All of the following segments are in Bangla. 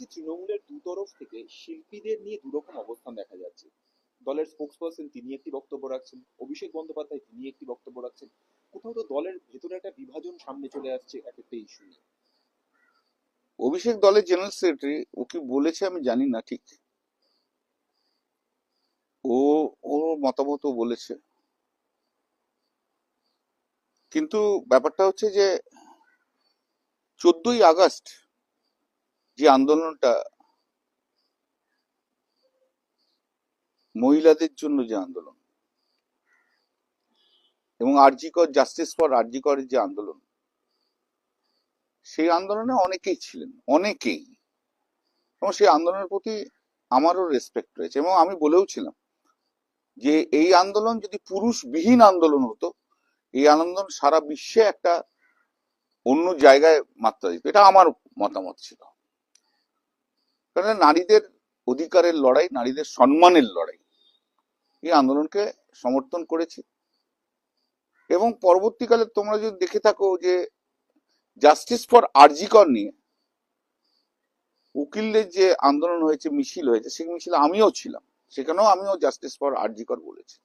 যাচ্ছে তৃণমূলের দুতরফ থেকে শিল্পীদের নিয়ে দুরকম অবস্থান দেখা যাচ্ছে। দলের স্পোক্সপারসন তিনি একটি বক্তব্য রাখছেন, অভিষেক বন্দ্যোপাধ্যায় তিনি একটি বক্তব্য রাখছেন। কোথাও তো দলের ভেতরে একটা বিভাজন সামনে চলে আসছে এক একটা ইস্যু নিয়ে। অভিষেক দলের জেনারেল সেক্রেটারি ও কি বলেছে আমি জানি না ঠিক। ও, ওর মতামত ও বলেছে। কিন্তু ব্যাপারটা হচ্ছে যে, চোদ্দই আগস্ট যে আন্দোলনটা মহিলাদের জন্য যে আন্দোলন এবং আরজিকর জাস্টিস ফর আরজিকরের যে আন্দোলন, সেই আন্দোলনে অনেকেই ছিলেন, অনেকেই। এবং সেই আন্দোলনের প্রতি আমারও রেসপেক্ট রয়েছে এবং আমি বলেও ছিলাম যে এই আন্দোলন যদি পুরুষবিহীন আন্দোলন হতো, এই আন্দোলন সারা বিশ্বে একটা অন্য জায়গায় মাত্রা দিত। এটা আমার মতামত ছিল। কারণ নারীদের অধিকারের লড়াই, নারীদের সম্মানের লড়াই। এই আন্দোলনকে সমর্থন করেছি। এবং পরবর্তীকালে তোমরা যদি দেখে থাকো যে জাস্টিস ফর আরজিকর নিয়ে উকিলদের যে আন্দোলন হয়েছে, মিছিল হয়েছে, সেই মিছিলে আমিও ছিলাম। সেখানেও আমিও জাস্টিস ফর আরজিকর বলেছি।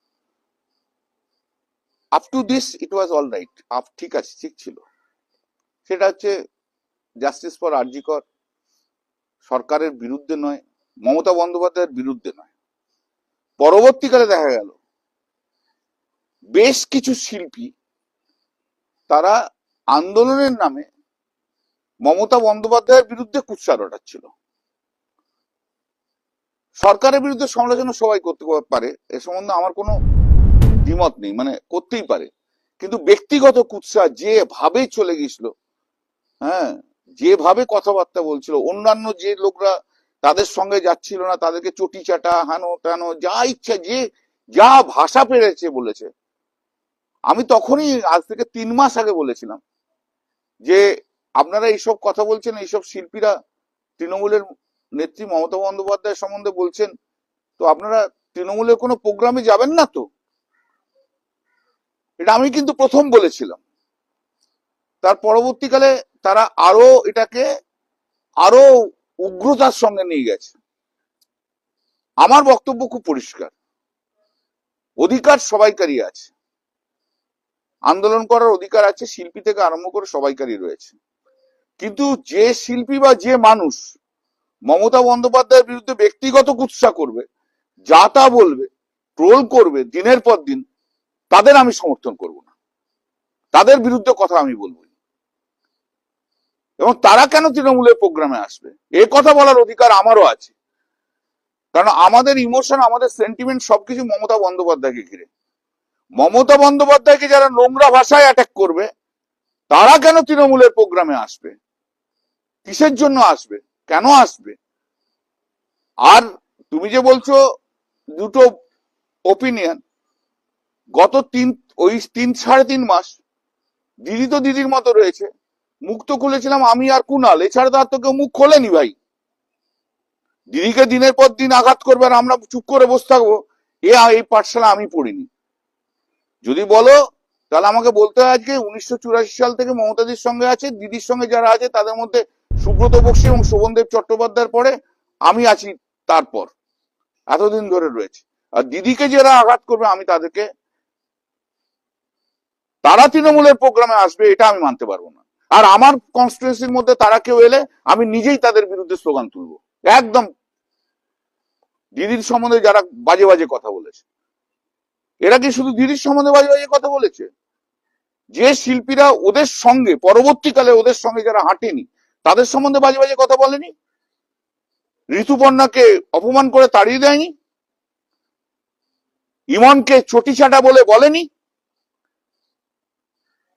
Up to this it was all right up ঠিক আছে, ঠিক ছিল। সেটা হচ্ছে জাস্টিস ফর আরজিকর সরকারের বিরুদ্ধে নয়, মমতা বন্দ্যোপাধ্যায়ের বিরুদ্ধে নয়। পরবর্তীকালে দেখা গেল, বেশ কিছু শিল্পী তারা আন্দোলনের নামে মমতা বন্দ্যোপাধ্যায়ের বিরুদ্ধে কুৎসা রটাচ্ছিল। সরকারের বিরুদ্ধে সমালোচনা সবাই করতে পারে, এ সম্বন্ধে আমার কোনো দ্বিমত নেই মানে করতেই পারে। কিন্তু ব্যক্তিগত কুৎসা যেভাবে চলে গেছিল হ্যাঁ যেভাবে কথাবার্তা বলছিল, অন্যান্য যে লোকরা তাদের সঙ্গে যাচ্ছিল না, তাদেরকে চটি চাটা, হানো টানো, যা ইচ্ছা যে, যা ভাষা পেরেছে বলেছে। আমি তখনই আজ থেকে তিন মাস আগে বলেছিলাম যে, আপনারা এইসব কথা বলছেন, এইসব শিল্পীরা তৃণমূলের নেত্রী মমতা বন্দ্যোপাধ্যায় সম্বন্ধে বলছেন, তো আপনারা তৃণমূলের কোনো প্রোগ্রামে যাবেন না তো? এটা আমি কিন্তু প্রথম বলেছিলাম। তার পরবর্তীকালে তারা আরও এটাকে আরও উগ্রতার সঙ্গে নিয়ে গেছে। আমার বক্তব্য খুব পরিষ্কার। অধিকার সবাইকারই আছে। আন্দোলন করার অধিকার আছে, শিল্পী থেকে আরম্ভ করে সবাইকারই রয়েছে। কিন্তু যে শিল্পী বা যে মানুষ মমতা বন্দ্যোপাধ্যায়ের বিরুদ্ধে ব্যক্তিগত কুৎসা করবে, যা তা বলবে, ট্রোল করবে দিনের পর দিন, তাদের আমি সমর্থন করব না। তাদের বিরুদ্ধে কথা আমি বলব। এবং তারা কেন তৃণমূলের প্রোগ্রামে আসবে? এ কথা বলার অধিকার আমারও আছে। কারণ আমাদের ইমোশন আমাদের সেন্টিমেন্ট সবকিছু মমতা বন্দ্যোপাধ্যায়কে ঘিরে। মমতা বন্দ্যোপাধ্যায়কে যারা নোংরা ভাষায় অ্যাটাক করবে, তারা কেন তৃণমূলের প্রোগ্রামে আসবে? কিসের জন্য আসবে? কেন আসবে? আর তুমি যে বলছো, দুটো ওপিনিয়ন গত তিন, ওই তিন সাড়ে তিন মাস, দিদি তো দিদির মতো রয়েছে। মুখ তো খুলেছিলাম, আমি আর কুনাল। এছাড়া তো আর তো কেউ মুখ খোলেনি ভাই। দিদিকে দিনের পর দিন আঘাত করবে আর আমরা চুপ করে বসে থাকব, এ এই পাঠশালা আমি পড়িনি। যদি বলো, তাহলে আমাকে বলতে হয় আজকে উনিশশো চুরাশি সাল থেকে মমতাদির সঙ্গে আছে, দিদির সঙ্গে যারা আছে, তাদের মধ্যে সুব্রত বক্সী এবং শোভনদেব চট্টোপাধ্যায়ের পরে আমি আছি তারপর। এতদিন ধরে রয়েছে। আর দিদিকে যারা আঘাত করবে, আমি তাদেরকে, তারা তৃণমূলের প্রোগ্রামে আসবে, এটা আমি মানতে পারব না। আর আমার কনস্টিটুয়েন্সির মধ্যে তারা কেউ এলে আমি নিজেই তাদের বিরুদ্ধে স্লোগান তুলবো। একদম। দিদির সম্বন্ধে যারা বাজে বাজে কথা বলেছে। এরা কি শুধু দিদির সম্বন্ধে বাজে বাজে কথা বলেছে? যে শিল্পীরা ওদের সঙ্গে, পরবর্তীকালে ওদের সঙ্গে যারা হাঁটেনি, তাদের সম্বন্ধে বাজে বাজে কথা বলেনি? ঋতুপর্ণাকে অপমান করে তাড়িয়ে দেয়নি? ইমনকে চটিচাটা বলে বলেনি?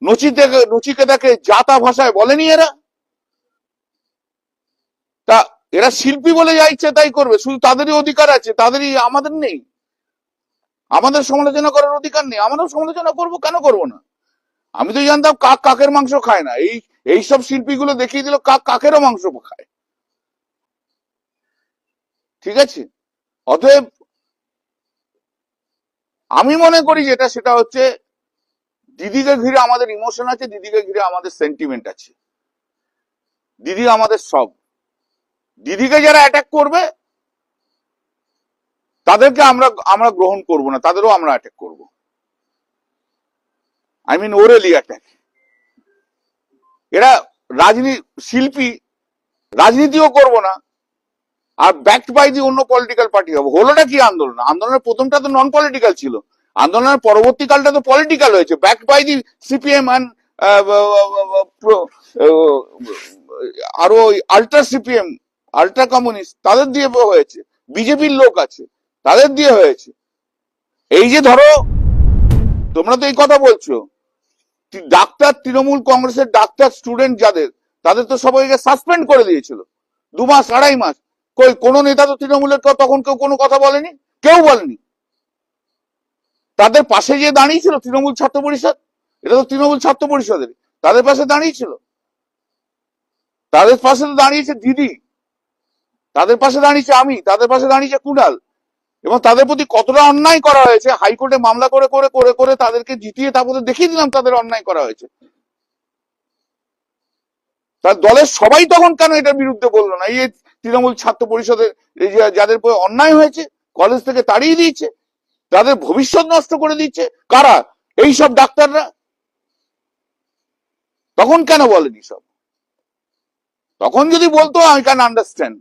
নচিতে নচিকেতাকে জাতা ভাষায় বলেনি এরা। তা এরা শিল্পী বলে যা ইচ্ছে তাই করবে, শুধু তাদেরই অধিকার আছে, তাদেরই আমাদের নেই। আমাদের সমালোচনা করার অধিকার নেই, আমরাও সমালোচনা করব, কেন করব না? আমি তো জানতাম কাক কাকের মাংস খায় না, এই এই এইসব শিল্পীগুলো দেখিয়ে দিল কাক কাকেরও মাংস খায়। ঠিক আছে? অতএব আমি মনে করি যেটা, সেটা হচ্ছে দিদিকে ঘিরে আমাদের ইমোশন আছে, দিদিকে ঘিরে আমাদের সেন্টিমেন্ট আছে। দিদি আমাদের সব। দিদিকে যারা অ্যাটাক করবে, তাদেরকে আমরা আমরা গ্রহণ করব না, তাদেরও আমরা অ্যাটাক করব। আই মিন ওরেলি অ্যাটাক এরা রাজনীতি শিল্পী, রাজনীতিও করব না, আর ব্যাকড বাই দি অন্য পলিটিক্যাল পার্টি হবে। হলোটা কি আন্দোলন? আন্দোলনের প্রথমটা তো নন পলিটিক্যাল ছিল। আন্দোলনের পরবর্তীকালটা তো পলিটিক্যাল হয়েছে। Backed by the CPM and আরও আল্ট্রা সিপিএম আল্ট্রা কমিউনিস্ট তাদের দিয়ে হয়েছে। বিজেপির লোক আছে, তাদের দিয়ে হয়েছে। এই যে ধরো, তোমরা তো এই কথা বলছো ডাক্তার তৃণমূল কংগ্রেসের ডাক্তার স্টুডেন্ট যাদের, তাদের তো সবাইকে সাসপেন্ড করে দিয়েছিল। দু মাস, আড়াই মাস। কই, কোনো নেতা তো তৃণমূলের তখন কেউ কোনো কথা বলেনি? কেউ বলেনি। তাদের পাশে যে দাঁড়িয়েছিল তৃণমূল ছাত্র পরিষদ, এটা তো তৃণমূল ছাত্র পরিষদের, তাদের পাশে দাঁড়িয়েছিল। তাদের পাশে তো দাঁড়িয়েছে দিদি, তাদের পাশে দাঁড়িয়েছে আমি, তাদের পাশে দাঁড়িয়েছে কুণাল, এবং তাদের প্রতি কতটা অন্যায় করা হয়েছে, হাইকোর্টে মামলা করে করে করে করে তাদেরকে জিতিয়ে তারপরে দেখিয়ে দিলাম তাদের অন্যায় করা হয়েছে। তার দলের সবাই তখন কেন এটার বিরুদ্ধে বলল না? এই তৃণমূল ছাত্র পরিষদের যাদের অন্যায় হয়েছে কলেজ থেকে তাড়িয়ে দিয়েছে তাদের ভবিষ্যৎ নষ্ট করে দিচ্ছে। কারা? এই সব ডাক্তাররা। তখন কেন বলেনি সব? তখন যদি বলতো আই ক্যান আন্ডারস্ট্যান্ড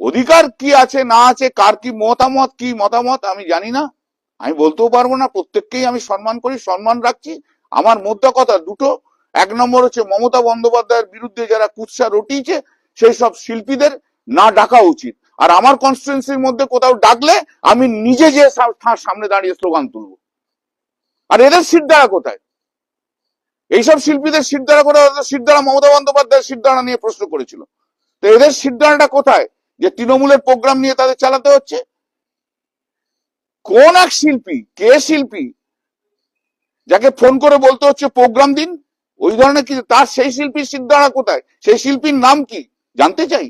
অধিকার কি আছে, না আছে, কার কি মতামত কি মতামত, আমি জানি না। আমি বলতেও পারব না, প্রত্যেককেই আমি সম্মান করি, সম্মান রাখছি। আমার মধ্যে কথা দুটো। এক নম্বর হচ্ছে মমতা বন্দ্যোপাধ্যায়ের বিরুদ্ধে যারা কুৎসা রটিয়েছে, সেই সব শিল্পীদের না ডাকা উচিত। আর আমার কনস্টিটুয়েন্সির মধ্যে কোথাও ডাকলে আমি নিজে যে সামনে দাঁড়িয়ে স্লোগান তুলবো। আর এদের সিদ্ধারা কোথায়? এইসব শিল্পীদের সিট সিদ্ধারা করে সিদ্ধারা মমতা বন্দ্যোপাধ্যায়ের সিদ্ধারা নিয়ে প্রশ্ন করেছিল। তো এদের সিদ্ধারাটা কোথায়? যে তৃণমূলের প্রোগ্রাম নিয়ে তাদের চালাতে হচ্ছে? কোন এক শিল্পী, কে শিল্পী, যাকে ফোন করে বলতে হচ্ছে প্রোগ্রাম দিন? ওই ধরনের কি, তার সেই শিল্পীর সিদ্ধারা কোথায়? সেই শিল্পীর নাম কি? জানতে চাই।